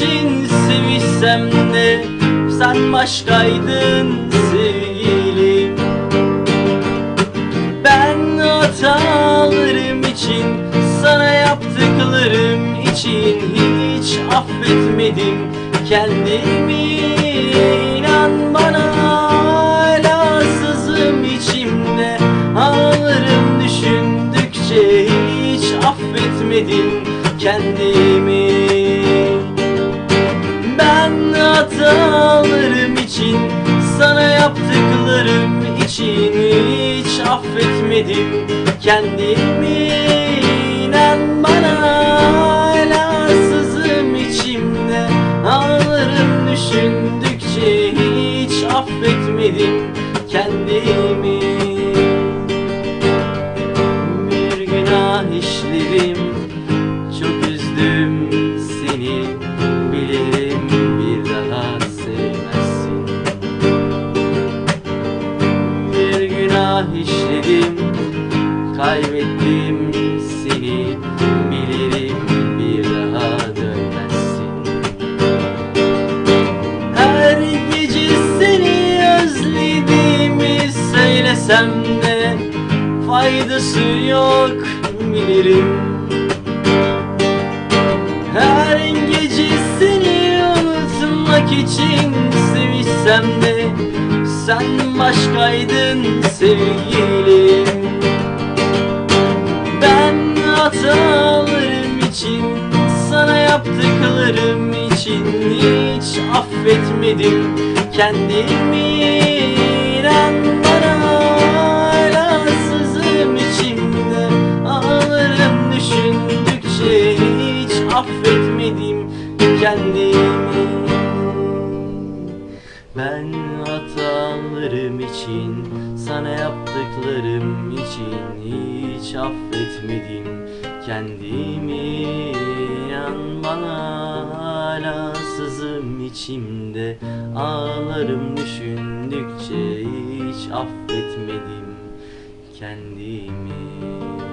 için sevişsem de Sen başkaydın sevgilim. Ben hatalarım için Sana yaptıklarım için Hiç affetmedim. Kendimi İnan bana hala sızım içimde. Ağlarım düşündükçe Hiç affetmedim. Kendimi affetmedim kendimi. İnan bana hala sızım içimde. Ağlarım düşündükçe Hiç affetmedim kendimi. Bir günah işledim çok üzdüm seni. Bilirim bir daha sevmezsin. Bir günah işledim Kaybettim seni Bilirim bir daha dönmezsin. Her gece seni özlediğimi söylesem de Faydası yok bilirim. Her gece seni unutmak için sevişsem de Sen başkaydın sevgilim yaptıklarım için Hiç affetmedim kendimi. İnan bana hala sızım içimde. Ağlarım düşündükçe hiç affetmedim kendimi. Ben hatalarım için sana yaptıklarım için hiç affetmedim kendimi sızım içimde Ağlarım düşündükçe hiç affetmedim kendimi